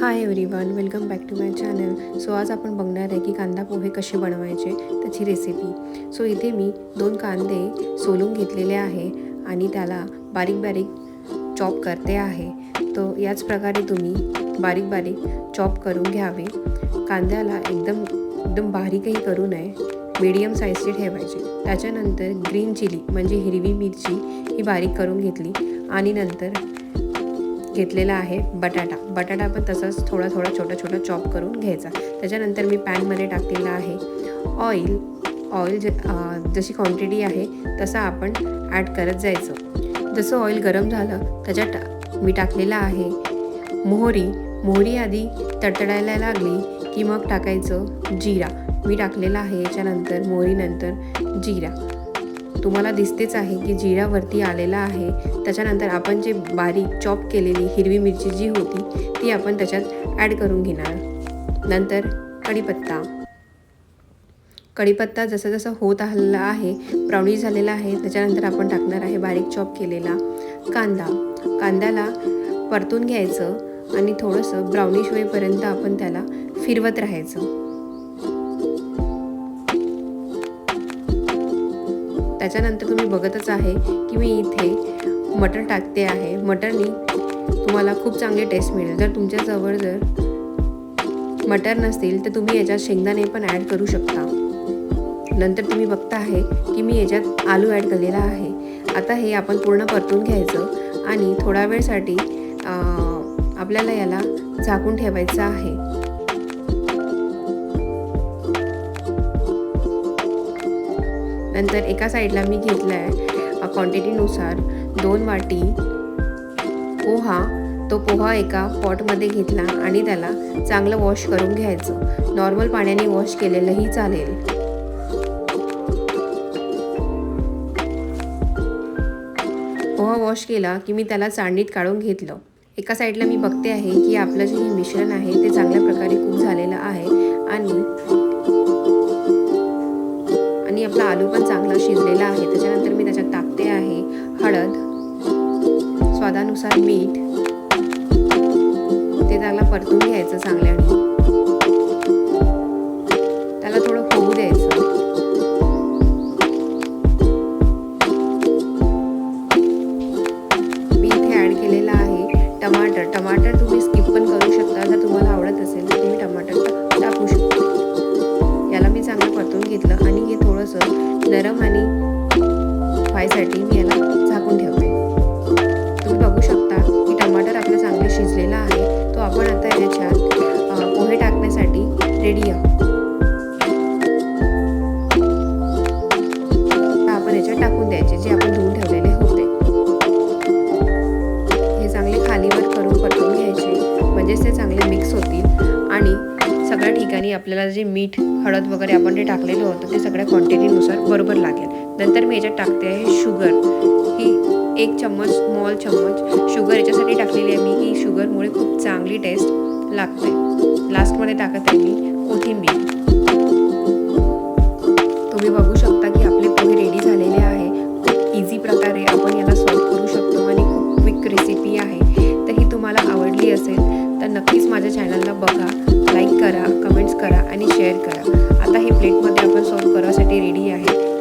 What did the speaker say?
Hi everyone welcome back to my channel so आज आपण बघणार आहे की कांदा पोहे कसे बनवायचे त्याची रेसिपी सो इथे मी दोन कांदे सोलून घेतलेले आहे आणि त्याला बारीक बारीक चॉप करते आहे. तो याच प्रकारे तुम्ही बारीक बारीक चॉप करून घ्यावे. कांद्याला एकदम एकदम बारीकही करू नये. मीडियम साईजचे ठेवायचे. त्याच्यानंतर ग्रीन चिली म्हणजे हिरवी मिरची ही बारीक करून घेतली. आणि नंतर घेतलेला आहे बटाटा. बटाटा पण तसाच थोडा थोडा छोटा छोटा चॉप करून घ्यायचा. त्याच्यानंतर मी पॅनमध्ये टाकलेला आहे ऑइल ऑइल ज जशी क्वांटिटी आहे तसा आपण ॲड करत जायचं. जसं ऑइल गरम झालं त्याच्यात मी टाकलेला आहे मोहरी. मोहरी आधी तडतडायला लागली की मग टाकायचं जिरा. मी टाकलेला आहे याच्यानंतर मोहरीनंतर जिरा. तुम्हाला दिसतेच आहे की जिरावरती आलेला आहे. त्याच्यानंतर आपण जे बारीक चॉप केलेली हिरवी मिरची जी होती ती आपण त्याच्यात ॲड करून घेणार. नंतर कढीपत्ता. कढीपत्ता जसं जसं होत आलेला आहे ब्राउनी झालेला आहे त्याच्यानंतर आपण टाकणार आहे बारीक चॉप केलेला कांदा. कांद्याला परतून घ्यायचं आणि थोडंसं ब्राउनिश होईपर्यंत आपण त्याला फिरवत राहायचं. त्याच्यानंतर तुम्ही बघतच आहे की मी इथे मटर टाकते आहे. मटरनी तुम्हाला खूप चांगली टेस्ट मिळेल. जर तुमच्याजवळ जर मटर नसतील तर तुम्ही याच्यात शेंगदाणे पण ॲड करू शकता. नंतर तुम्ही बघता आहे की मी याच्यात आलू ॲड केलेला आहे. आता हे आपण पूर्ण परतून घ्यायचं आणि थोडा वेळसाठी आपल्याला याला झाकून ठेवायचं आहे. नंतर एका साईडला मी घेतला आहे क्वांटिटीनुसार दोन वाटी पोहा. तो पोहा एका पॉटमध्ये घेतला आणि त्याला चांगलं वॉश करून घ्यायचं. नॉर्मल पाण्याने वॉश केलेलंही चालेल. पोहा वॉश केला की मी त्याला चाळणीत काढून घेतलं. एका साईडला मी बघते आहे की आपलं जे हे मिश्रण आहे ते चांगल्या प्रकारे कुक झालेलं आहे आणि आणि आपला आलू पण चांगला शिजलेला आहे. त्याच्यानंतर मी त्याच्यात टाकते आहे हळद. स्वादानुसार मीठ. ते त्याला परतून घ्यायचं चांगल्या थोडंसं आणि व्हायसाठी मी याला झाकून ठेवते. तुम्ही बघू शकता की टमाटर आपलं चांगला शिजलेला आहे. तो आपण आता याच्यात पोहे टाकण्यासाठी रेडी आहोत. आपण याच्यात टाकून द्यायचे जे आपण धुवून ठेवलेले होते. हे चांगले खालीवर करून परतून घ्यायचे. म्हणजेच ते चांगले मिक्स होतील. आणि आणि आपल्याला जे मीठ हळद वगैरे आपण जे टाकलेलं होतं ते सगळ्या क्वांटिटीनुसार बरोबर लागेल. नंतर मी याच्यात टाकते आहे शुगर ही एक चम्मच स्मॉल चम्मच शुगर याच्यासाठी टाकलेली आहे मी की शुगरमुळे खूप चांगली टेस्ट लागते. लास्टमध्ये टाकत आहे मी कोथिंबीर. तुम्ही बघू शकता. तर नक्कीच माझ्या चॅनलला बघा लाईक करा कमेंट्स करा आणि शेअर करा. आता हे प्लेटमध्ये आपण सॉल्व करायसाठी रेडी आहे.